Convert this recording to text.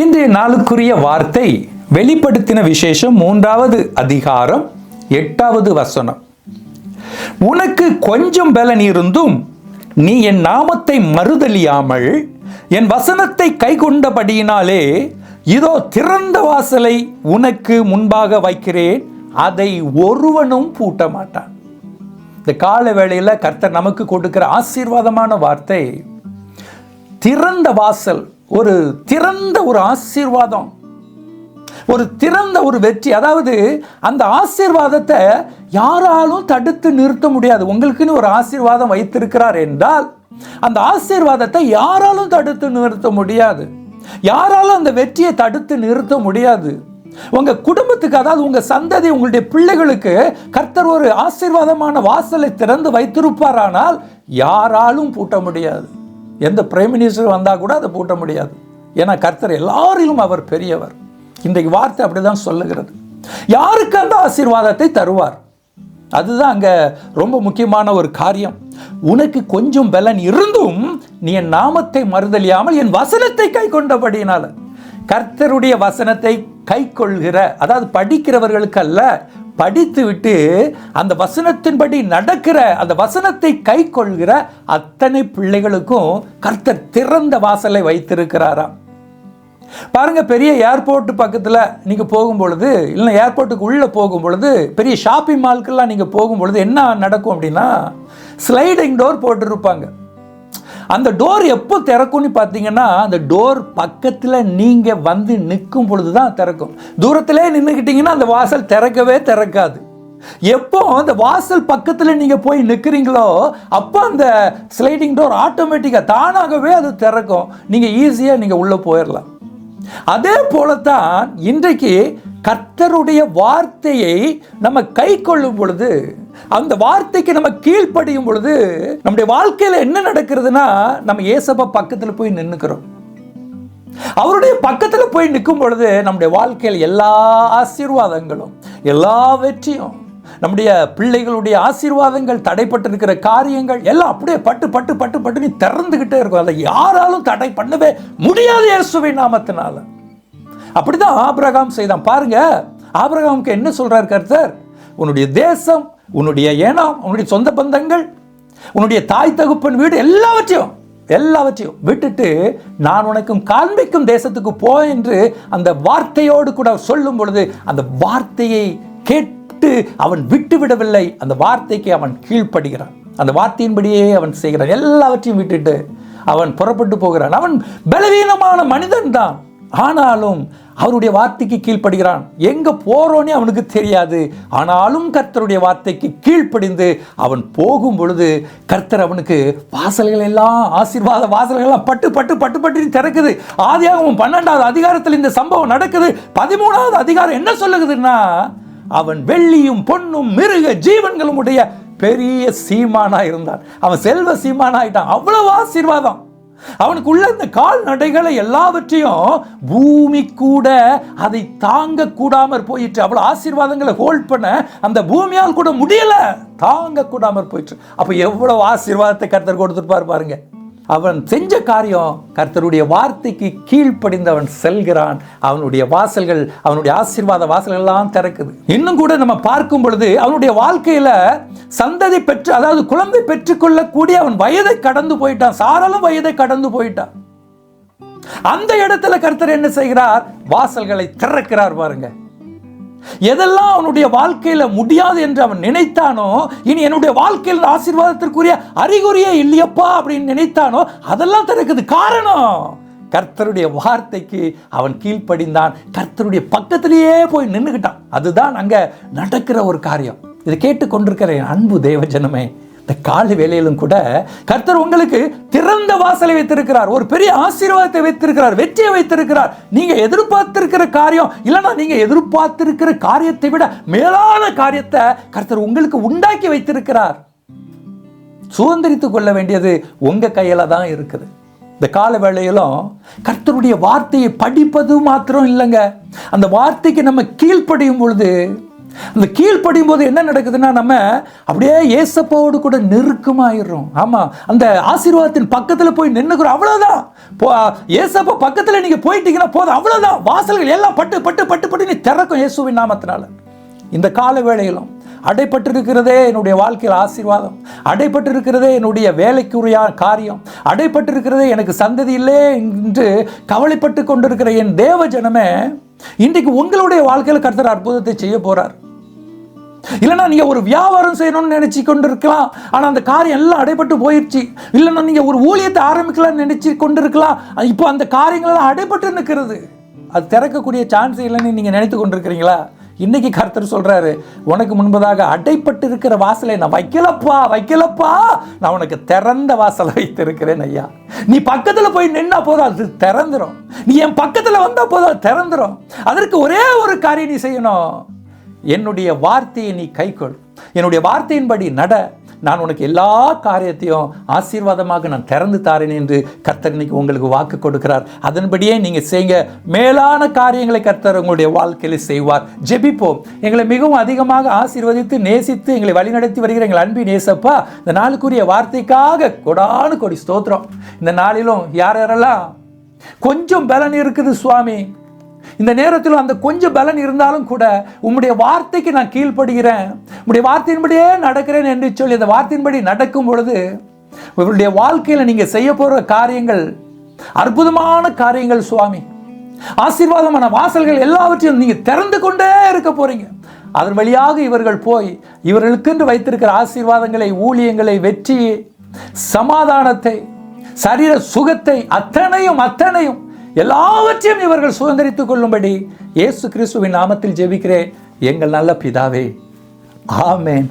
இன்றைய நாளுக்குரிய வார்த்தை வெளிப்படுத்தின விசேஷம் மூன்றாவது அதிகாரம் எட்டாவது வசனம். உனக்கு கொஞ்சம் பலன் இருந்தும் நீ என் நாமத்தை மறுதலியாமல் என் வசனத்தை கைக்கொண்டபடியினாலே இதோ திறந்த வாசலை உனக்கு முன்பாக வைக்கிறேன் அதை ஒருவனும் பூட்ட மாட்டான் இந்த கால வேளையில் கர்த்தர் நமக்கு கொடுக்கிற ஆசீர்வாதமான வார்த்தை திறந்த வாசல் ஒரு திறந்த ஒரு ஆசீர்வாதம். ஒரு திறந்த ஒரு வெற்றி. அதாவது அந்த ஆசீர்வாதத்தை யாராலும் தடுத்து நிறுத்த முடியாது. உங்களுக்குன்னு ஒரு ஆசீர்வாதம் வைத்திருக்கிறார் என்றால் அந்த ஆசீர்வாதத்தை யாராலும் தடுத்து நிறுத்த முடியாது. யாராலும் அந்த வெற்றியை தடுத்து நிறுத்த முடியாது. உங்க குடும்பத்துக்கு அதாவது உங்க சந்ததி உங்களுடைய பிள்ளைகளுக்கு கர்த்தர் ஒரு ஆசீர்வாதமான வாசலை திறந்து வைத்திருப்பாரானால் யாராலும் பூட்ட முடியாது. எந்த பிரைம் மினிஸ்டர் வந்தால் கூட அதை பூட்ட முடியாது. ஏன்னா கர்த்தர் எல்லாரிலும் அவர் பெரியவர். இன்றைக்கு வார்த்தை அப்படிதான் சொல்லுகிறது. யாருக்கு அந்த ஆசீர்வாதத்தை தருவார்? அதுதான் அங்கே ரொம்ப முக்கியமான ஒரு காரியம். உனக்கு கொஞ்சம் பலன் இருந்தும் நீ என் நாமத்தை மறுதலியாமல் என் வசனத்தை கை கொண்டபடியினால. கர்த்தருடைய வசனத்தை கை கொள்கிற அதாவது படிக்கிறவர்களுக்கு அல்ல படித்து விட்டு அந்த வசனத்தின்படி நடக்கிற அந்த வசனத்தை கை கொள்கிற அத்தனை பிள்ளைகளுக்கும் கர்த்தர் திறந்த வாசலை வைத்திருக்கிறாராம். பாருங்க பெரிய ஏர்போர்ட் பக்கத்தில் நீங்கள் போகும் பொழுது இல்லை ஏர்போர்ட்டுக்கு உள்ளே போகும் பொழுது பெரிய ஷாப்பிங் மால்க்கெல்லாம் நீங்கள் போகும் பொழுது என்ன நடக்கும் அப்படின்னா ஸ்லைடிங் டோர் போட்டிருப்பாங்க. அந்த டோர் எப்போ திறக்கும்னு பார்த்தீங்கன்னா அந்த டோர் பக்கத்தில் நீங்கள் வந்து நிற்கும் பொழுது தான் திறக்கும். தூரத்திலே நின்றுக்கிட்டீங்கன்னா அந்த வாசல் திறக்கவே திறக்காது. எப்போ அந்த வாசல் பக்கத்தில் நீங்கள் போய் நிற்கிறீங்களோ அப்போ அந்த ஸ்லைடிங் டோர் ஆட்டோமேட்டிக்காக தானாகவே அது திறக்கும். நீங்கள் ஈஸியாக நீங்கள் உள்ளே போயிடலாம் அதே போலத்தான் இன்றைக்கு கர்த்தருடைய வார்த்தையை நம்ம கை கொள்ளும் பொழுது அந்த வார்த்தைக்கு நம்ம கீழ்ப்படியும் பொழுது நம்முடைய வாழ்க்கையில் என்ன நடக்கிறதுனா நம்ம ஏசப்பா பக்கத்தில் போய் நின்றுக்கிறோம் அவருடைய பக்கத்தில் போய் நிற்கும் பொழுது நம்முடைய வாழ்க்கையில் எல்லா ஆசீர்வாதங்களும் எல்லா வெற்றியும் நம்முடைய பிள்ளைகளுடைய ஆசீர்வாதங்கள் தடைப்பட்டிருக்கிற காரியங்கள் எல்லாம் அப்படியே பட்டு பட்டு பட்டு பட்டு நீ திறந்துக்கிட்டே இருக்கும். அதை யாராலும் தடை பண்ணவே முடியாது இயேசுவை நாமத்தினால. அப்படிதான் ஆபிரகாம் செய்தான். பாருங்க ஆபிரகாமுக்கு என்ன சொல்றார் கர்த்தர்? உன்னுடைய தேசம் உன்னுடைய ஏனம் உன்னுடைய சொந்த பந்தங்கள் உன்னுடைய தாய் தகுப்பன் வீடு எல்லாவற்றையும் எல்லாவற்றையும் விட்டுட்டு நான் உனக்கும் காண்பிக்கும் தேசத்துக்கு போ என்று அந்த வார்த்தையோடு கூட சொல்லும் பொழுது அந்த வார்த்தையை கேட்டு அவன் விட்டு விடவில்லை அந்த வார்த்தைக்கு அவன் கீழ்ப்படுகிறான். அந்த வார்த்தையின்படியே அவன் செய்கிறான். எல்லாவற்றையும் விட்டுட்டு அவன் புறப்பட்டு போகிறான். அவன் பலவீனமான மனிதன் தான். ஆனாலும் அவருடைய வார்த்தைக்கு கீழ்ப்படுகிறான். எங்க போறோனே அவனுக்கு தெரியாது. ஆனாலும் கர்த்தருடைய வார்த்தைக்கு கீழ்ப்படிந்து அவன் போகும் பொழுது கர்த்தர் அவனுக்கு வாசல்கள் எல்லாம் ஆசீர்வாத வாசல்கள் எல்லாம் பட்டு பட்டு பட்டு பட்டு திறக்குது. ஆதியாகவும் பன்னெண்டாவது அதிகாரத்தில் இந்த சம்பவம் நடக்குது. பதிமூணாவது அதிகாரம் என்ன சொல்லுகுதுன்னா அவன் வெள்ளியும் பொன்னும் மிருக ஜீவன்களும் உடைய பெரிய சீமானா இருந்தான். அவன் செல்வ சீமானா ஆயிட்டான். அவ்வளவு ஆசீர்வாதம். அவனுக்கு உள்ள இந்த கால்நடைகளை எல்லாவற்றையும் பூமி கூட அதை தாங்க கூடாமற் போயிட்டு அவ்வளவு ஆசீர்வாதங்களை ஹோல்ட் பண்ண அந்த பூமியால் கூட முடியல. தாங்க கூடாமற் போயிட்டு அப்ப எவ்வளவு ஆசீர்வாதத்தை கருத்தர் கொடுத்துருப்பார் பாருங்க. அவன் செஞ்ச காரியம் கர்த்தருடைய வார்த்தைக்கு கீழ்ப்படிந்து அவன் செல்கிறான். அவனுடைய வாசல்கள் அவனுடைய ஆசீர்வாத வாசல்கள் எல்லாம் திறக்குது. இன்னும் கூட நம்ம பார்க்கும் பொழுது அவனுடைய வாழ்க்கையில சந்ததி பெற்று அதாவது குழந்தை பெற்றுக்கொள்ளக்கூடிய அவன் வயதை கடந்து போயிட்டான். சாரலும் வயதை கடந்து போயிட்டான். அந்த இடத்துல கர்த்தர் என்ன செய்கிறார்? வாசல்களை திறக்கிறார் பாருங்க. எதெல்லாம் அவனுடைய வாழ்க்கையில முடியாது என்று அவன் நினைத்தானோ இனி என்னுடைய வாழ்க்கையில் ஆசீர்வாதத்திற்குரிய அறிகுறியே இல்லையப்பா அப்படின்னு நினைத்தானோ அதெல்லாம் திறக்குது காரணம். கர்த்தருடைய வார்த்தைக்கு அவன் கீழ்ப்படிந்தான். கர்த்தருடைய பக்கத்திலேயே போய் நின்றுக்கிட்டான் அதுதான் அங்க நடக்கிற ஒரு காரியம். இதை கேட்டுக்கொண்டிருக்கிற என் அன்பு தேவஜனமே இந்த காலை வேலையிலும் கூட கர்த்தர் உங்களுக்கு திறந்த வாசலை வைத்திருக்கிறார். ஒரு பெரிய ஆசீர்வாதத்தை வைத்திருக்கிறார். வெற்றியை வைத்திருக்கிறார். நீங்க எதிர்பார்த்திருக்கிற காரியம் இல்லைன்னா நீங்க எதிர்பார்த்திருக்கிற காரியத்தை விட மேலான காரியத்தை கர்த்தர் உங்களுக்கு உண்டாக்கி வைத்திருக்கிறார். சுதந்திரித்துக் கொள்ள வேண்டியது உங்க கையில தான் இருக்குது. இந்த கால வேளையிலும் கர்த்தருடைய வார்த்தையை படிப்பது மாத்திரம் இல்லைங்க. அந்த வார்த்தைக்கு நம்ம கீழ்ப்படியும் பொழுது அந்த கீழ்ப்படியும் போது என்ன நடக்குதுன்னா நம்ம அப்படியே ஏசப்பாவோடு கூட நெருக்கமாயிடுறோம். ஆமாம் அந்த ஆசீர்வாதத்தின் பக்கத்தில் போய் நின்றுக்கிறோம் அவ்வளோதான் போ ஏசப்பா பக்கத்தில் நீங்கள் போயிட்டீங்கன்னா போதும். அவ்வளோதான் வாசல்கள் எல்லாம் பட்டு பட்டு பட்டு பட்டு நீ திறக்கும் இயேசுவின் நாமத்தினால. இந்த கால வேளையிலும் அடைப்பட்டிருக்கிறதே என்னுடைய வாழ்க்கையில் ஆசீர்வாதம். அடைப்பட்டிருக்கிறதே என்னுடைய வேலைக்குரிய காரியம். அடைப்பட்டிருக்கிறதே எனக்கு சந்ததி இல்லை என்று கவலைப்பட்டு கொண்டிருக்கிற என் தேவ ஜனமே இன்றைக்கு உங்களுடைய வாழ்க்கையில் கர்த்தர் அற்புதத்தை செய்ய போறார். இல்லைன்னா நீங்க ஒரு வியாபாரம் செய்யணும்னு நினைச்சு கொண்டு இருக்கலாம் ஆனா அந்த காரியம் எல்லாம் அடைப்பட்டு போயிடுச்சு இல்லைன்னா நீங்க ஒரு ஊழியத்தை ஆரம்பிக்கலாம்னு நினைச்சு கொண்டு இருக்கலாம் இப்போ அந்த காரியங்கள் எல்லாம் நிற்கிறது. அது திறக்கக்கூடிய சான்ஸ் இல்லைன்னு நீங்க நினைத்து கொண்டிருக்கிறீங்களா? இன்னைக்கு கர்த்தர் சொல்றாரு உனக்கு முன்பதாக அடைப்பட்டு இருக்கிற வாசலை நான் வைக்கலப்பா வைக்கலப்பா. நான் உனக்கு திறந்த வாசலை வைத்திருக்கிறேன் ஐயா. நீ பக்கத்துல போய் நின்னா போதும் அது திறந்துரும். நீ என் பக்கத்துல வந்தா போதும் அது திறந்துரும். அதற்கு ஒரே ஒரு காரியம் நீ செய்யணும். என்னுடைய வார்த்தையை நீ கைக்கொள் என்னுடைய வார்த்தையின்படி நட. நான் உனக்கு எல்லா காரியத்தையும் ஆசீர்வாதமாக நான் திறந்து தாரேன் என்று கர்த்தர் இன்னைக்கு உங்களுக்கு வாக்கு கொடுக்கிறார். அதன்படியே நீங்கள் செய்யுங்க மேலான காரியங்களை கர்த்தர் உங்களுடைய வாழ்க்கையில் செய்வார். ஜெபிப்போம். எங்களை மிகவும் அதிகமாக ஆசீர்வதித்து நேசித்து எங்களை வழிநடத்தி வருகிற எங்கள் அன்பின் நேசப்பா இந்த நாளுக்குரிய வார்த்தைக்காக கொடானு கொடி ஸ்தோத்திரம். இந்த நாளிலும் யார் யாரெல்லாம் கொஞ்சம் பலன் இருக்குது சுவாமி? இந்த நேரத்தில் அந்த கொஞ்சம் பலன் இருந்தாலும் கூட உம்முடைய வார்த்தைக்கு நான் கீழ்ப்படுகிறேன். உம்முடைய வார்த்தையின்படியே நடக்கிறேன் என்று சொல்லி அந்த வார்த்தையின்படி நடக்கும் பொழுது உங்களுடைய வாழ்க்கையில் நீங்கள் செய்ய போகிற காரியங்கள் அற்புதமான காரியங்கள் சுவாமி. ஆசீர்வாதமான வாசல்கள் எல்லாவற்றையும் நீங்கள் திறந்து கொண்டே இருக்க போறீங்க. அதன் வழியாக இவர்கள் போய் இவர்களுக்கென்று வைத்திருக்கிற ஆசீர்வாதங்களை ஊழியங்களை வெற்றியை சமாதானத்தை சரீர சுகத்தை அத்தனையும் அத்தனையும் எல்லாவற்றையும் இவர்கள் சுதந்திரித்துக் கொள்ளும்படி இயேசு கிறிஸ்துவின் நாமத்தில் ஜெபிக்கிறேன். எங்கள் நல்ல பிதாவே. ஆமேன்.